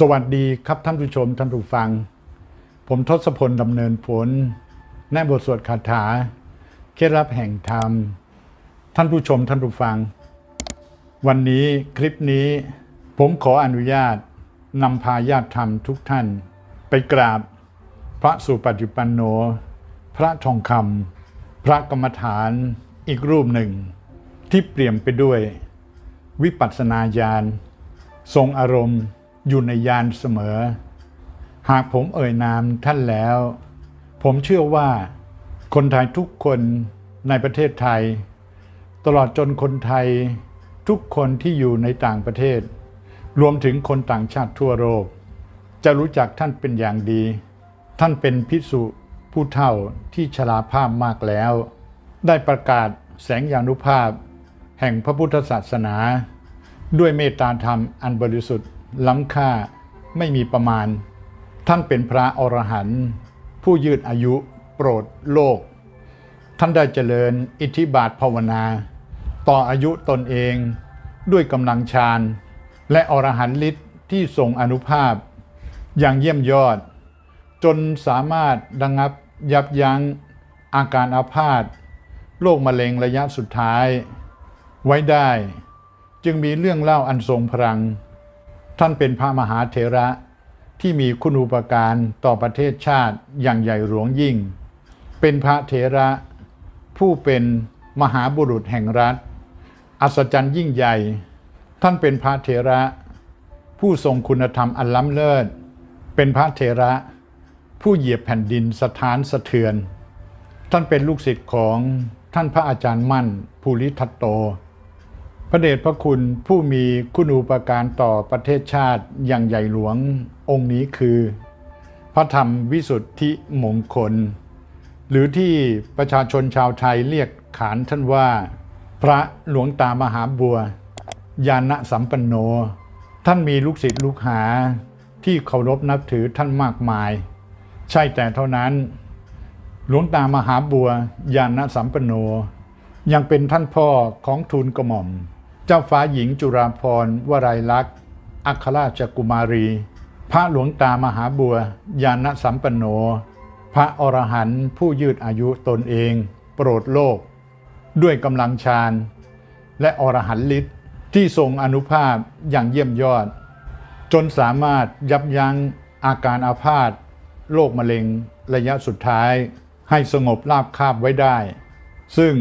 สวัสดีครับท่านผู้ชมท่านผู้ฟัง ผมทศพลดำเนินผลแนบทสวดคาถา เคล็ดลับแห่งธรรม ท่านผู้ชมท่านผู้ฟัง วันนี้คลิปนี้ผมขออนุญาตนำพาญาติธรรมทุกท่าน ไปกราบ พระสุปฏิปันโน พระทองคำพระกรรมฐานอีกรูปหนึ่ง ที่เปลี่ยมไปด้วย วิปัสสนาญาณทรงอารมณ์ อยู่ในยานเสมอ หากผมเอ่ยนามท่านแล้ว ผมเชื่อว่า คนไทยทุกคนในประเทศไทย ตลอดจนคนไทยทุกคนที่อยู่ในต่างประเทศ รวมถึงคนต่างชาติทั่วโลกจะรู้จักท่านเป็นอย่างดี ท่านเป็นพิสุผู้เฒ่าที่ชราภาพมากแล้ว ได้ประกาศแสงยานุภาพ แห่งพระพุทธศาสนา ด้วยเมตตาธรรมอันบริสุทธิ์ ล้ำค่าไม่มีประมาณ ท่านเป็นพระอรหันต์ผู้ยืดอายุโปรดโลก ท่านได้เจริญอิทธิบาทภาวนา ต่ออายุตนเองด้วยกำลังฌานและอรหันต์ฤทธิ์ที่ทรงอนุภาพ อย่างเยี่ยมยอด จนสามารถดังับยับยั้งอาการอาพาธโรคมะเร็งระยะสุดท้าย ไว้ได้จึงมีเรื่องเล่าอันทรงพลัง ท่านเป็นพระมหาเถระที่มีคุณูปการต่อประเทศชาติอย่างใหญ่หลวงยิ่ง เป็นพระเถระผู้เป็นมหาบุรุษแห่งรัฐ อัศจรรย์ยิ่งใหญ่ ท่านเป็นพระเถระ ผู้ทรงคุณธรรมอันล้ำเลิศ เป็นพระเถระ ผู้เหยียบแผ่นดินสถานสะเทือน ท่านเป็นลูกศิษย์ของท่านพระอาจารย์มั่นภูริทัตโต พระเดชพระคุณผู้มีคุณูปการต่อประเทศชาติอย่างใหญ่หลวงองค์นี้คือ พระธรรมวิสุทธิมงคล หรือที่ประชาชนชาวไทยเรียกขานท่านว่า พระหลวงตามหาบัวยานะสัมปันโน ท่านมีลูกศิษย์ลูกหาที่เคารพนับถือท่านมากมาย ใช่แต่เท่านั้น หลวงตามหาบัวยานะสัมปันโน ยังเป็นท่านพ่อของทูลกระหม่อม เจ้าฟ้าหญิงจุฬาภรณ์วรัยลักษณ์ อัครราชกุมารี พระหลวงตามหาบัวยานะสัมปันโน พระอรหันต์ผู้ยืดอายุตนเอง โปรดโลก ด้วยกำลังฌานและอรหันต์ฤทธิ์ที่ทรงอนุภาพอย่างเยี่ยมยอด จนสามารถยับยั้งอาการอาพาธโรคมะเร็งระยะสุดท้ายให้สงบราบคาบไว้ได้ ซึ่ง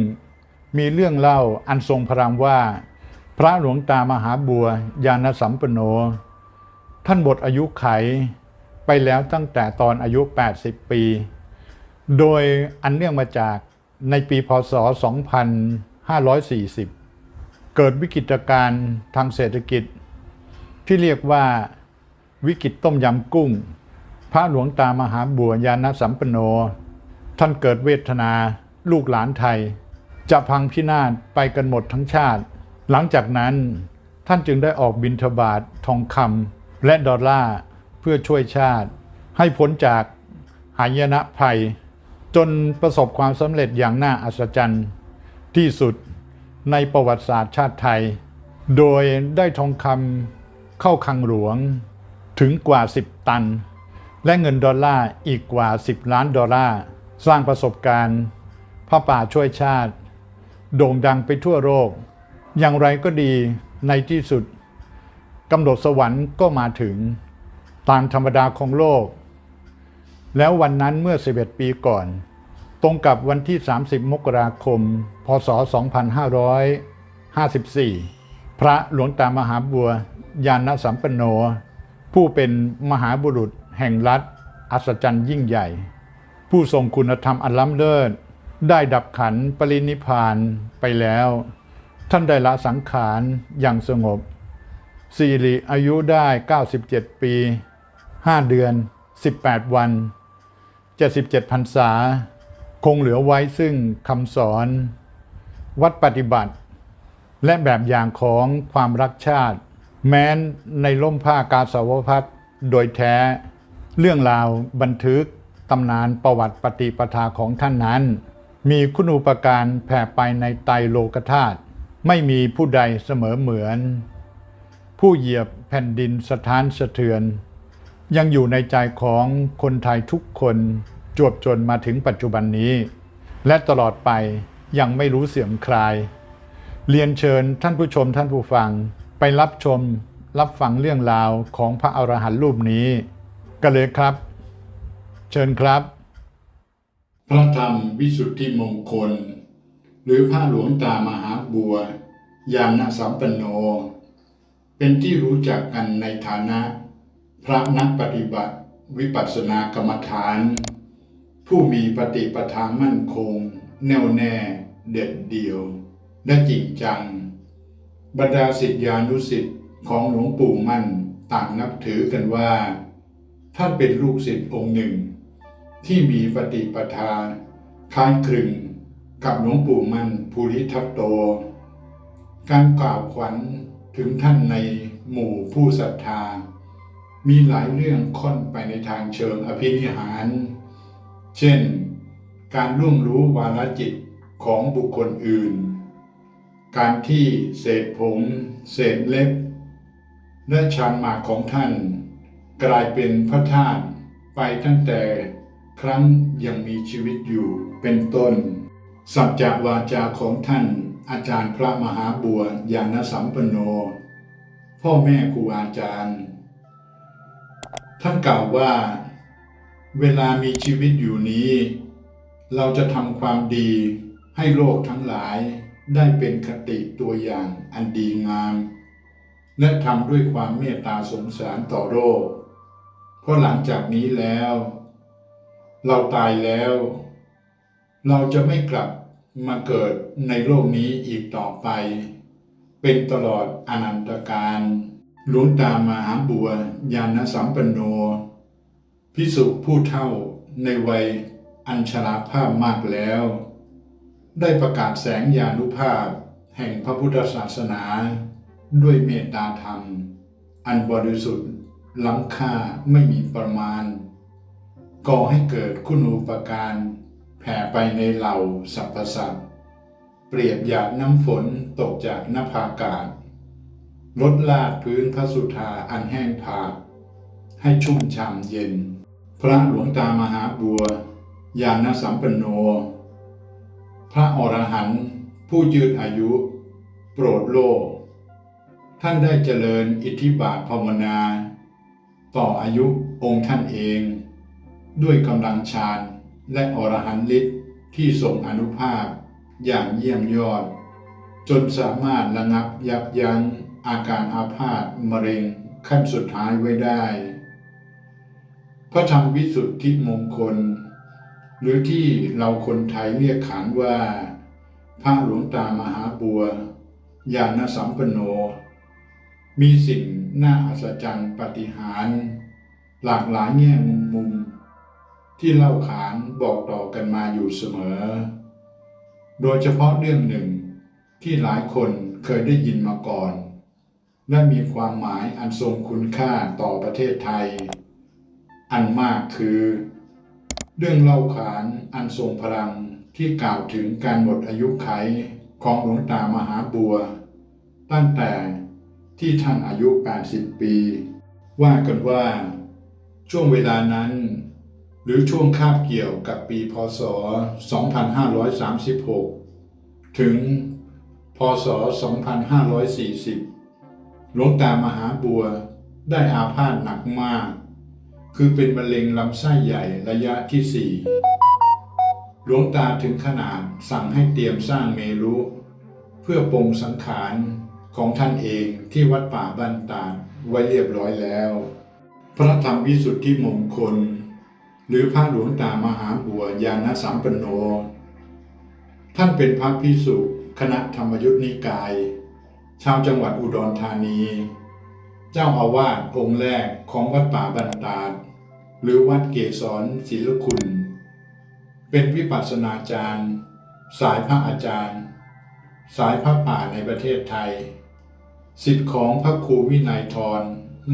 มีเรื่องเล่าอันทรงพลังว่า พระหลวงตามหาบัวยานสัมปโน ท่านบทอายุไขไปแล้วตั้งแต่ตอนอายุ 80 ปี โดยอันเนื่องมาจากในปีพศ 2540 เกิดวิกฤตการณ์ทางเศรษฐกิจ ที่เรียกว่าวิกฤตต้มยำกุ้ง พระหลวงตามหาบัวยานสัมปโน ท่านเกิดเวทนาลูกหลานไทย จะพังพินาศไปกันหมดทั้งชาติ หลังจากนั้นท่านจึงได้ออกบินทบาททองคำและดอลลาร์เพื่อช่วยชาติ ให้พ้นจากหายนะภัย จนประสบความสำเร็จอย่างน่าอัศจรรย์ ที่สุดในประวัติศาสตร์ชาติไทย โดยได้ทองคำเข้าคลังหลวงถึงกว่า 10 ตัน และเงินดอลลาร์อีกกว่า 10 ล้านดอลลาร์สร้างประสบการณ์พระป่าช่วยชาติ โด่งดังไปทั่วโลก อย่างไรก็ดีในที่สุดกำหนดสวรรค์ก็มาถึงตามธรรมดาของโลก แล้ววันนั้นเมื่อ 11 ปีก่อน ตรงกับวันที่ 30 มกราคม พศ 2554 พระหลวงตามหาบัวยานสัมปันโน ผู้เป็นมหาบุรุษแห่งรัฐ อัศจรรย์ยิ่งใหญ่ ผู้ทรงคุณธรรมอันล้ำเลิศ ได้ดับขันปรินิพพานไปแล้ว ท่านได้ละสังขารอย่างสงบสิริอายุได้ 97 ปี 5 เดือน 18 วัน 77พรรษา คงเหลือไว้ซึ่งคำสอน วัดปฏิบัติ และแบบอย่างของความรักชาติ แม้นในล่มผ้ากาสาวพัดโดยแท้ เรื่องราวบันทึกตำนานประวัติปฏิปทาของท่านนั้น มีคุณูปการแผ่ไปในไตโลกธาตุ ไม่มีผู้ใดเสมอเหมือน ผู้เหยียบแผ่นดินสถานสะเทือน ยังอยู่ในใจของคนไทยทุกคนจวบจนมาถึงปัจจุบันนี้ และตลอดไปยังไม่รู้เสื่อมคลาย เรียนเชิญท่านผู้ชมท่านผู้ฟังไปรับชมรับฟังเรื่องราวของพระอรหันต์รูปนี้ กันเลยครับ เชิญครับ พระธรรมวิสุทธิมงคล หรือพระหลวงตามหาบัวยานสัมปันโน เป็นที่รู้จักกันในฐานะ พระนักปฏิบัติวิปัสสนากรรมฐาน ผู้มีปฏิปทามั่นคง แน่วแน่เด็ดเดี่ยว และจริงจัง บรรดาศิษยานุศิษย์ของหลวงปู่มั่นต่างนับถือกันว่า ท่านเป็นลูกศิษย์องค์หนึ่ง ที่มีปฏิปทาคล้ายคลึง กับหลวงปู่มั่นภูริทัตโต การกล่าวขวัญถึงท่านในหมู่ผู้ศรัทธา มีหลายเรื่องค่อนไปในทางเชิงอภินิหาร เช่น การล่วงรู้วาลจิตของบุคคลอื่น การที่เศษผงเศษเล็บ และชานหมากของท่าน กลายเป็นพระธาตุไปตั้งแต่ครั้งยังมีชีวิตอยู่เป็นต้น สัจจวาจาของท่านอาจารย์พระมหาบัวยานสัมปโน พ่อแม่ครูอาจารย์ ท่านกล่าวว่า เวลามีชีวิตอยู่นี้ เราจะทำความดีให้โลกทั้งหลายได้เป็นคติตัวอย่างอันดีงาม และทำด้วยความเมตตาสงสารต่อโลกเพราะหลังจากนี้แล้ว เราตายแล้ว เราจะไม่กลับมาเกิดในโลกนี้อีกต่อไป เป็นตลอดอนันตการหลวงตามหาบัวยานสัมปันโน พิสุผู้เท่าในวัยอัญชราภาพมากแล้ว ได้ประกาศแสงยานุภาพแห่งพระพุทธศาสนา ด้วยเมตตาธรรม อันบริสุทธิ์ล้ำค่าไม่มีประมาณ ก่อให้เกิดคุณูปการ แผ่ไปในเหล่าสรรพสัตว์ เปรียบหยาดน้ำฝนตกจากนภาอากาศลดลาดพื้นพระสุธาอันแห้งผากให้ชุ่มฉ่ำเย็น พระหลวงตามหาบัวยานสัมปันโน พระอรหันต์ผู้ยืดอายุ โปรดโลก ท่านได้เจริญอิทธิบาทภาวนา ต่ออายุองค์ท่านเอง ด้วยกำลังฌาน และอรหันต์ฤทธิ์ที่ทรงอนุภาพอย่างเยี่ยมยอด จนสามารถระงับยับยั้งอาการอาพาธมะเร็งขั้นสุดท้ายไว้ได้ พระธรรมวิสุทธิมงคล หรือที่เราคนไทยเรียกขานว่า พระหลวงตามหาบัวยานสัมปโน มีสิ่งน่าอัศจรรย์ปฏิหาร หลากหลายแง่มุมมุม ที่เล่าขานบอกต่อกันมาอยู่เสมอ โดยเฉพาะเรื่องหนึ่งที่หลายคนเคยได้ยินมาก่อน และมีความหมายอันทรงคุณค่าต่อประเทศไทย อันมากคือ เรื่องเล่าขานอันทรงพลังที่กล่าวถึงการหมดอายุไขของหลวงตามหาบัว ตั้งแต่ที่ท่านอายุ 80 ปี ว่ากันว่าช่วงเวลานั้น หรือช่วงคาบเกี่ยวกับปีพศ 2536 ถึง พศ 2540 หลวงตามหาบัวได้อาพาธหนักมาก คือเป็นมะเร็งลำไส้ใหญ่ระยะที่สี่หลวงตาถึงขนาดสั่งให้เตรียมสร้างเมรุเพื่อปรงสังขารของท่านเองที่วัดป่าบ้านตาดไว้เรียบร้อยแล้ว พระธรรมวิสุทธิมงคล หรือพระหลวงตามหาบัวยานสัมปันโน ท่านเป็นพระพิสุคณะธรรมยุทธนิกาย ชาวจังหวัดอุดรธานี เจ้าอาวาสองค์แรกของวัดป่าบันตาดหรือวัดเกศรศิลคุณ เป็นวิปัสสนาจารย์ สายพระอาจารย์ สายพระป่าในประเทศไทย สิทธิ์ของพระครูวินัยทร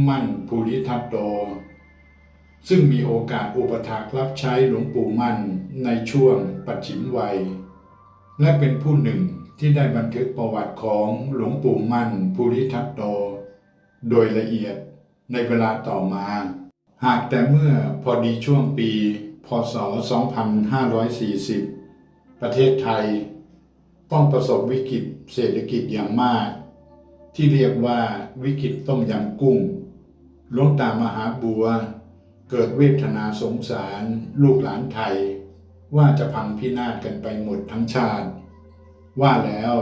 มั่นภูริทัตโต ซึ่งมีโอกาสอุปถากรับใช้หลวงปู่มั่นในช่วงปัจฉิมวัย และเป็นผู้หนึ่งที่ได้บันทึกประวัติของหลวงปู่มั่นภูริทัตโต โดยละเอียดในเวลาต่อมา หากแต่เมื่อพอดีช่วงปี พศ 2540 ประเทศไทย ต้องประสบวิกฤตเศรษฐกิจอย่างมาก ที่เรียกว่าวิกฤตต้มยำกุ้งหลวงตามหาบัว เกิดเวทนาสงสารลูกหลานไทย ว่าจะพังพินาศกันไปหมดทั้งชาติ ว่าแล้ว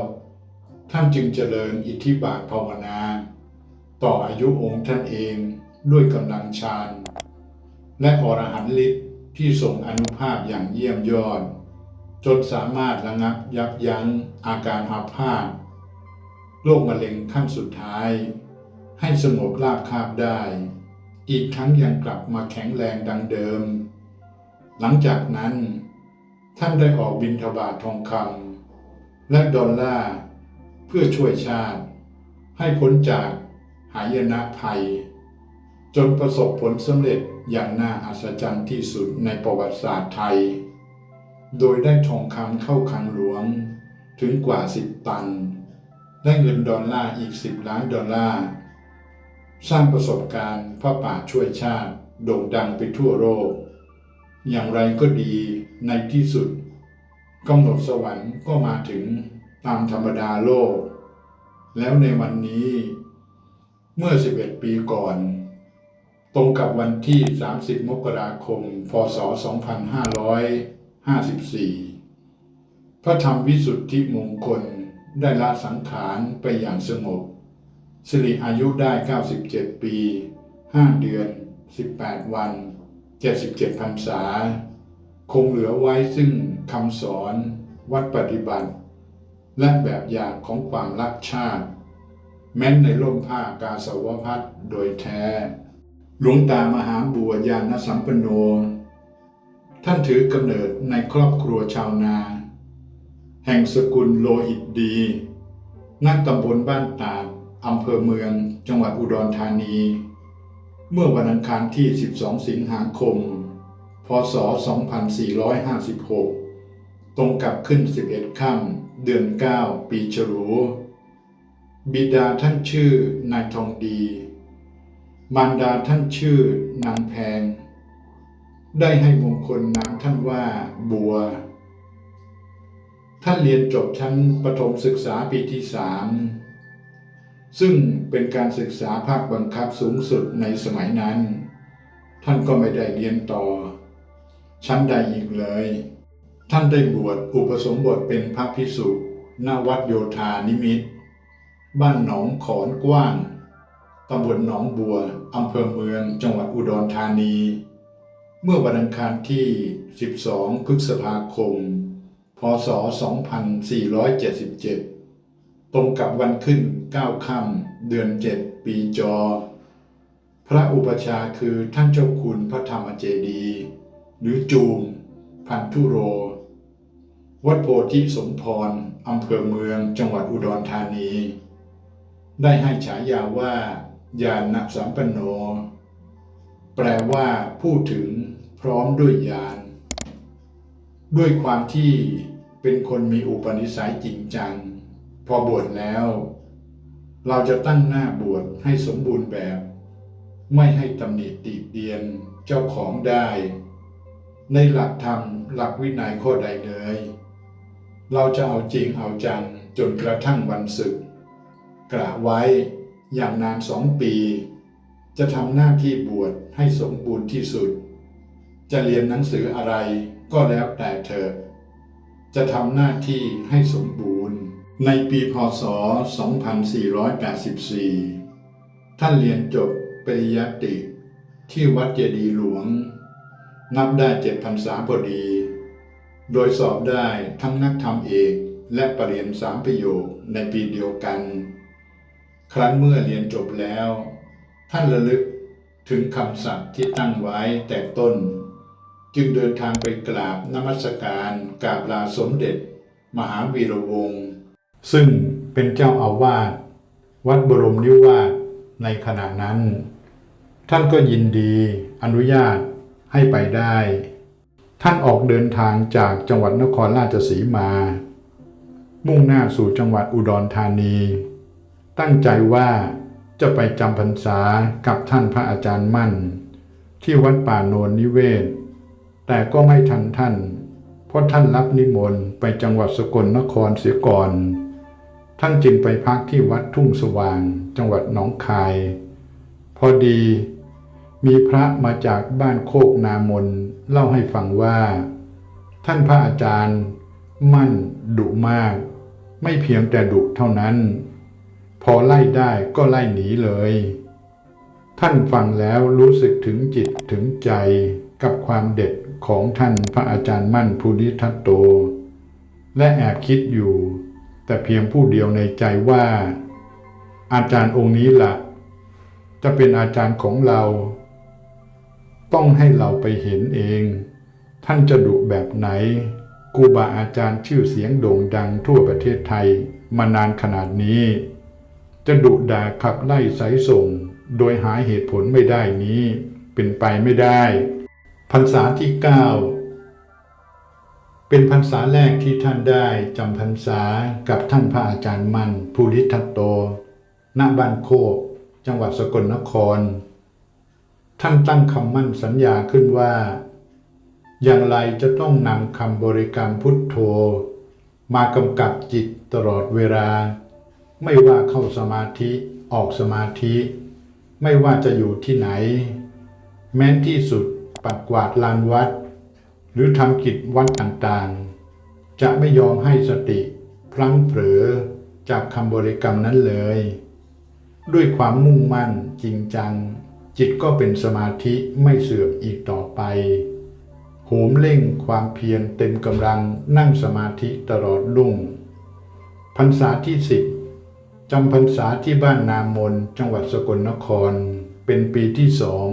ท่านจึงเจริญอิทธิบาทภาวนา ต่ออายุองค์ท่านเองด้วยกำลังฌานและอรหันต์ฤทธิ์ที่ทรงอนุภาพอย่างเยี่ยมยอด จนสามารถระงับยับยั้งอาการอาพาธโรคมะเร็งขั้นสุดท้าย ให้สงบราบคาบได้ อีกทั้งยังกลับมาแข็งแรงดังเดิม หลังจากนั้น ท่านได้ออกบินทบาททองคำและดอลลาร์เพื่อช่วยชาติ ให้พ้นจากหายนะภัย จนประสบผลสำเร็จอย่างน่าอัศจรรย์ที่สุดในประวัติศาสตร์ไทย โดยได้ทองคำเข้าคลังหลวงถึงกว่า 10 ตันและเงินดอลลาร์อีก 10 ล้านดอลลาร์ สร้างประสบการณ์พระป่าช่วยชาติโด่งดังไปทั่วโลก อย่างไรก็ดีในที่สุดกำหนดสวรรค์ก็มาถึงตามธรรมดาโลก แล้วในวันนี้ เมื่อ 11 ปีก่อน ตรงกับวันที่ 30 มกราคม พศ 2554 พระธรรมวิสุทธิมงคลได้ละสังขารไปอย่างสงบ สิริอายุได้ 97 ปี 5 เดือน 18 วัน 77พรรษา คงเหลือไว้ซึ่งคำสอนวัดปฏิบัติ และแบบอย่างของความรักชาติ แม้นในร่มผ้ากาสาวพัดโดยแท้ หลวงตามหาบัวยานสัมปโน ท่านถือกำเนิดในครอบครัวชาวนา แห่งสกุลโลหิตดี นักตำบลบ้านตาด อำเภอเมือง จังหวัดอุดรธานี เมื่อวันอังคารที่ 12 สิงหาคม พศ 2456 ตรงกับขึ้น 11 ค่ำเดือน 9 ปีฉลูบิดาท่านชื่อนายทองดี มารดาท่านชื่อนางแพง ได้ให้มงคลนามท่านว่าบัว ท่านเรียนจบชั้นประถมศึกษาปีที่สาม ซึ่งเป็นการศึกษาภาคบังคับสูงสุดในสมัยนั้น ท่านก็ไม่ได้เรียนต่อ ชั้นใดอีกเลย ท่านได้บวชอุปสมบทเป็นพระภิกษุณวัดโยธานิมิต บ้านหนองขอนกว้างตำบลหนองบัวอำเภอเมือง จังหวัดอุดรธานี เมื่อวันอังคารที่ 12 พฤษภาคม พศ 2477 ตรงกับวันขึ้น9ค่ำเดือน7ปีจอ พระอุปชาคือท่านเจ้าคุณพระธรรมเจดี หรือจูม พันธุโร วัดโพธิสมพรอำเภอเมืองจังหวัดอุดรธานี ได้ให้ฉายาว่ายานนัสัมปันโน แปลว่าพูดถึงพร้อมด้วยยานด้วยความที่เป็นคนมีอุปนิสัยจริงจัง พอบวชแล้ว เราจะตั้งหน้าบวชให้สมบูรณ์แบบ ไม่ให้ตำหนิติเตียนเจ้าของได้ ในหลักธรรมหลักวินัยข้อใดเลย เราจะเอาจริงเอาจังจนกระทั่งวันศึกกล่าวไว้อย่างนานสองปี จะทำหน้าที่บวชให้สมบูรณ์ที่สุด จะเรียนหนังสืออะไรก็แล้วแต่เธอ จะทำหน้าที่ให้สมบูรณ์ ในปีพศ 2484 ท่านเรียนจบปริญญาตรีที่วัดเจดีหลวง นับได้เจ็ดพรรษาพอดี โดยสอบได้ทั้งนักธรรมเอกและปรริญญาสามประโยคในปีเดียวกัน ครั้นเมื่อเรียนจบแล้ว ท่านระลึกถึงคำสัตย์ที่ตั้งไว้แต่ต้น จึงเดินทางไปกราบนมัสการกราบลาสมเด็จ มหาวีระวงศ์ ซึ่งเป็นเจ้าอาวาสวัดบรมนิวาสในขณะนั้น ท่านก็ยินดีอนุญาตให้ไปได้ ท่านออกเดินทางจากจังหวัดนครราชสีมา มุ่งหน้าสู่จังหวัดอุดรธานี ตั้งใจว่าจะไปจำพรรษากับท่านพระอาจารย์มั่น ที่วัดป่าโนนนิเวศ แต่ก็ไม่ทันท่าน เพราะท่านรับนิมนต์ไปจังหวัดสกลนครเสียก่อน ท่านจึงไปพักที่วัดทุ่งสว่าง จังหวัดหนองคาย พอดี มีพระมาจากบ้านโคกนามนเล่าให้ฟังว่า ท่านพระอาจารย์ มั่นดุมาก ไม่เพียงแต่ดุเท่านั้น พอไล่ได้ก็ไล่หนีเลย ท่านฟังแล้วรู้สึกถึงจิตถึงใจกับความเด็ดของท่านพระอาจารย์มั่นภูริทัตโต และแอบคิดอยู่ แต่เพียงผู้เดียวในใจว่า อาจารย์องค์นี้ละ่ะ จะเป็นอาจารย์ของเรา ต้องให้เราไปเห็นเอง ท่านจะดุแบบไหนครูบาอาจารย์ชื่อเสียงโด่งดังทั่วประเทศไทยมานานขนาดนี้ จะดุด่าขับไล่สายส่ง โดยหาเหตุผลไม่ได้นี้ เป็นไปไม่ได้พรรษาที่เก้า เป็นพรรษาแรกที่ท่านได้จำพรรษากับท่านพระอาจารย์มันภูริทัตโต ณ บ้านโคก จังหวัดสกลนคร ท่านตั้งคำมั่นสัญญาขึ้นว่า อย่างไรจะต้องนำคำบริกรรมพุทโธ มากำกับจิตตลอดเวลา ไม่ว่าเข้าสมาธิออกสมาธิ ไม่ว่าจะอยู่ที่ไหน แม้นที่สุดปัดกวาดลานวัด หรือทำกิจวัดต่างๆ จะไม่ยอมให้สติพลั้งเผลอจากคำบริกรรมนั้นเลย ด้วยความมุ่งมั่นจริงจัง จิตก็เป็นสมาธิไม่เสื่อมอีกต่อไปโหมเร่งความเพียรเต็มกำลังนั่งสมาธิตลอดรุ่งพรรษาที่สิบจำพรรษาที่บ้านนามนจังหวัดสกลนคร เป็นปีที่สอง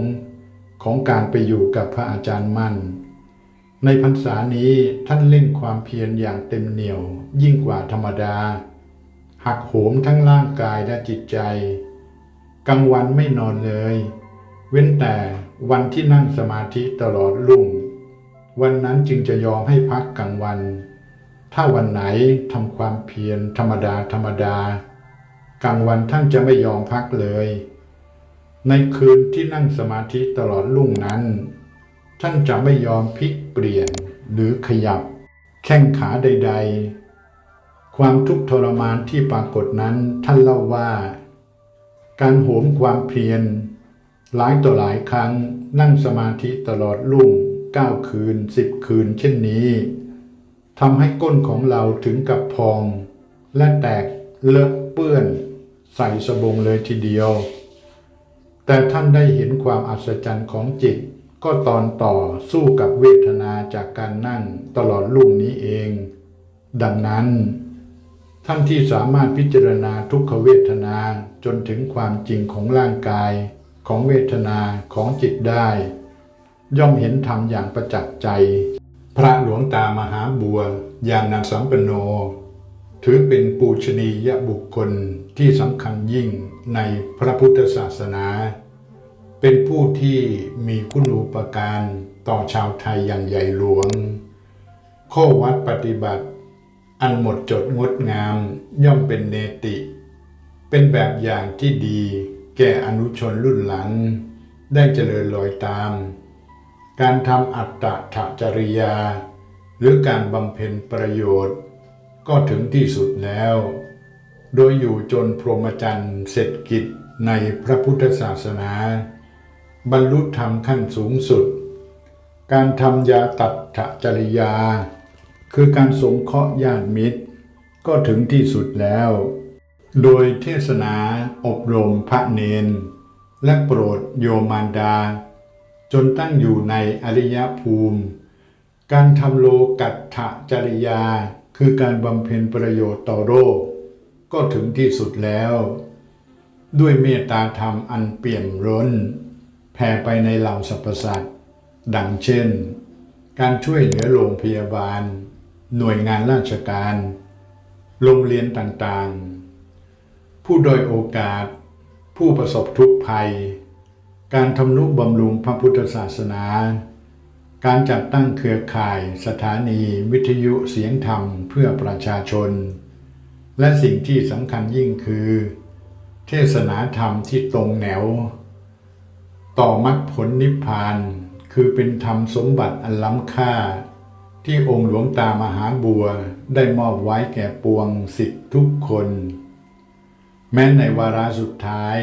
ของการไปอยู่กับพระอาจารย์มั่น ในพรรษานี้ท่านเล่นความเพียรอย่างเต็มเหนี่ยว ยิ่งกว่าธรรมดา หักโหมทั้งร่างกายและจิตใจ กลางวันไม่นอนเลย เว้นแต่วันที่นั่งสมาธิตลอดรุ่ง วันนั้นจึงจะยอมให้พักกลางวัน ถ้าวันไหนทำความเพียรธรรมดาธรรมดากลางวันท่านจะไม่ยอมพักเลย ในคืนที่นั่งสมาธิตลอดรุ่งนั้น ท่านจะไม่ยอมพลิกเปลี่ยนหรือขยับ แข้งขาใด ๆ ความทุกข์ทรมานที่ปรากฏนั้นท่านเล่าว่า การโหมความเพียรหลายต่อหลายครั้งนั่งสมาธิตลอดรุ่งเก้าคืนสิบคืน เช่นนี้ทำให้ก้นของเราถึงกับพอง และแตกเลอะเปื้อน ใส่สบงเลยทีเดียว แต่ท่านได้เห็นความอัศจรรย์ของจิต ก็ตอนต่อสู้กับเวทนาจากการนั่งตลอดรุ่งนี้เอง ดังนั้น ท่านที่สามารถพิจารณาทุกขเวทนาจนถึงความจริงของร่างกาย ของเวทนาของจิตได้ ย่อมเห็นธรรมอย่างประจักษ์ใจ พระหลวงตามหาบัวยานาสัมปโน ถือเป็นปูชนียบุคคลที่สำคัญยิ่งในพระพุทธศาสนา เป็นผู้ที่มีคุณูปการต่อชาวไทยอย่างใหญ่หลวง ข้อวัดปฏิบัติ อันหมดจดงดงามย่อมเป็นเนติ เป็นแบบอย่างที่ดีแก่อนุชนรุ่นหลัง ได้เจริญรอยตาม การทำอัตตถจริยา หรือการบำเพ็ญประโยชน์ ก็ถึงที่สุดแล้ว โดยอยู่จนพรหมจรรย์เสร็จกิจในพระพุทธศาสนา บรรลุธรรมขั้นสูงสุด การทำยาตัดถจริยา คือการสงเคราะห์ญาติมิตร ก็ถึงที่สุดแล้ว โดยเทศนาอบรมพระเนน และโปรดโยมารดา จนตั้งอยู่ในอริยภูมิ การทำโลกัตถจริยา คือการบำเพ็ญประโยชน์ต่อโลกก็ถึงที่สุดแล้ว ด้วยเมตตาธรรมอันเปี่ยมร้น แผ่ไปในเหล่าสรรพสัตว์ดังเช่น การช่วยเหลือโรงพยาบาล หน่วยงานราชการ โรงเรียนต่างๆ ผู้โดยโอกาส ผู้ประสบทุกข์ภัย การทำนุบำรุงพระพุทธศาสนา การจัดตั้งเครือข่ายสถานีวิทยุเสียงธรรมเพื่อประชาชน และสิ่งที่สำคัญยิ่งคือ เทศนาธรรมที่ตรงแนว ต่อมรรคผลนิพพานคือเป็นธรรมสมบัติอันล้ำค่า ที่องค์หลวงตามหาบัวได้มอบไว้แก่ปวงสิทธิทุกคน แม้ในวาระสุดท้าย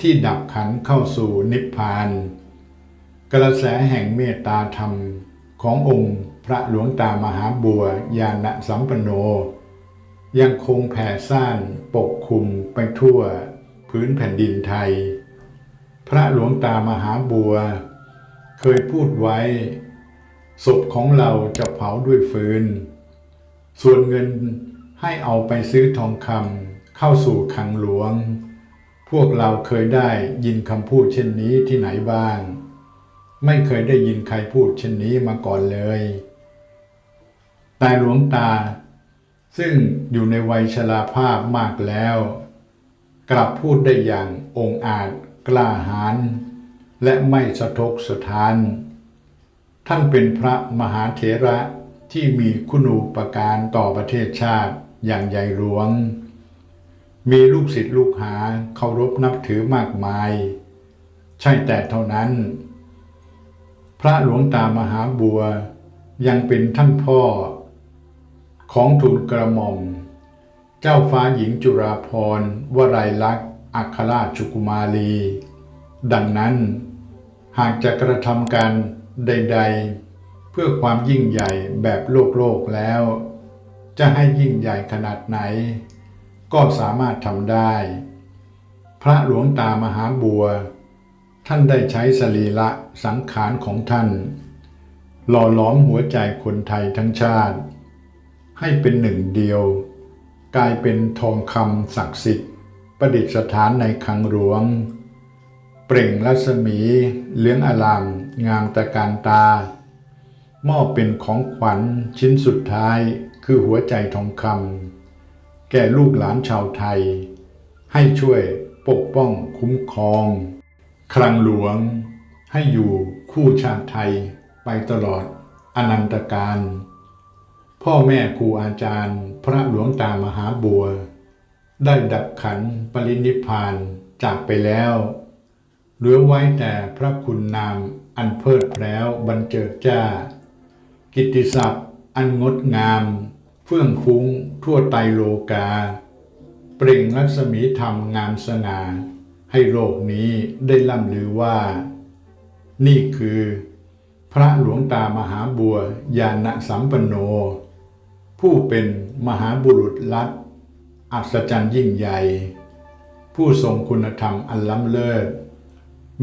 ที่ดับขันเข้าสู่นิพพาน กระแสแห่งเมตตาธรรมขององค์พระหลวงตามหาบัวยาณสัมปโน ยังคงแผ่ซ่านปกคลุมไปทั่วพื้นแผ่นดินไทย พระหลวงตามหาบัว เคยพูดไว้ ศพของเราจะเผาด้วยฟืน ส่วนเงินให้เอาไปซื้อทองคำเข้าสู่คังหลวง พวกเราเคยได้ยินคำพูดเช่นนี้ที่ไหนบ้าง ไม่เคยได้ยินใครพูดเช่นนี้มาก่อนเลยแต่หลวงตา ซึ่งอยู่ในวัยชราภาพมากแล้ว กลับพูดได้อย่างองอาจ กล้าหาญและไม่สะทกสะท้าน ท่านเป็นพระมหาเถระที่มีคุณูปการต่อประเทศชาติอย่างใหญ่หลวง มีลูกศิษย์ลูกหาเคารพนับถือมากมาย ใช่แต่เท่านั้น พระหลวงตามหาบัวยังเป็นท่านพ่อ ของทูลกระหม่อม เจ้าฟ้าหญิงจุฬาภรณ์วลัยลักษณ์ อัคราชุกุมารีดังนั้น หากจะกระทำการใด ๆ เพื่อความยิ่งใหญ่แบบโลกโลกแล้ว จะให้ยิ่งใหญ่ขนาดไหน ก็สามารถทำได้ พระหลวงตามหาบัว ท่านได้ใช้สรีระสังขารของท่าน หล่อหลอมหัวใจคนไทยทั้งชาติ ให้เป็นหนึ่งเดียว กลายเป็นทองคำศักดิ์สิทธิ์ ประดิษฐานในคังหลวง เปล่งรัศมีเหลืองอลาม งามตะการตา มอบเป็นของขวัญชิ้นสุดท้ายคือหัวใจทองคำแก่ลูกหลานชาวไทย ให้ช่วยปกป้องคุ้มครองคลังหลวงให้อยู่คู่ชาติไทยไปตลอดอนันตการ พ่อแม่ครูอาจารย์ พระหลวงตามหาบัว ได้ดับขันปรินิพานจากไปแล้วเหลือไว้แต่พระคุณนามอันเพิดแพล้วบรรเจิดจ้า กิตติศัพท์อันงดงาม เฟื่องฟุ้งทั่วไตโลกา เปล่งรัศมีธรรมงามสง่าให้โลกนี้ได้ล่ำลือว่า นี่คือ พระหลวงตามหาบัวยาณสัมปันโน ผู้เป็นมหาบุรุษลัด อัศจรรย์ยิ่งใหญ่ ผู้ทรงคุณธรรมอันล้ำเลิศ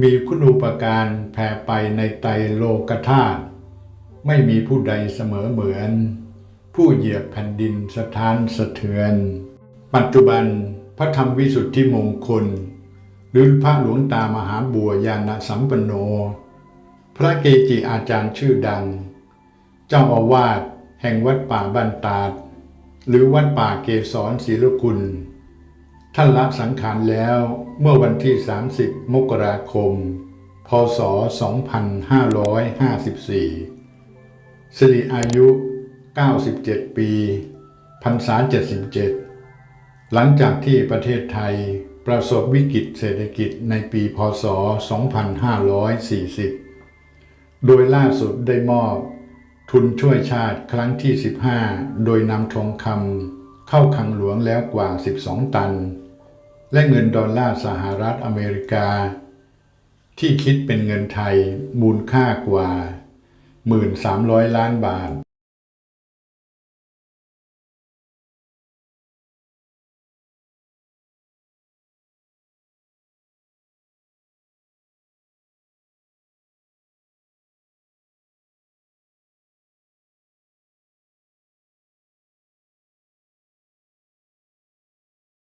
มีคุณูปการแผ่ไปในไตโลกธาตุไม่มีผู้ใดเสมอเหมือน ผู้เหยียบแผ่นดินสถานสะเทือน ปัจจุบันพระธรรมวิสุทธิมงคล หรือพระหลวงตามหาบัวยาณสัมปันโน พระเกจิอาจารย์ชื่อดัง เจ้าอาวาสแห่งวัดป่าบ้านตาด หรือวัดป่าเกศรศิลกุลท่านละสังขารแล้วเมื่อวันที่ 30 มกราคม พศ 2554 สิริอายุ 97 ปีพรรษา 77 หลังจากที่ประเทศไทยประสบวิกฤตเศรษฐกิจในปีพศ 2540 โดยล่าสุดได้มอบ ทุนช่วยชาติครั้งที่ 15 โดยนำทองคำเข้าคลังหลวงแล้วกว่า 12 ตัน และเงินดอลลาร์สหรัฐอเมริกา ที่คิดเป็นเงินไทยมูลค่ากว่า 1,300 ล้านบาท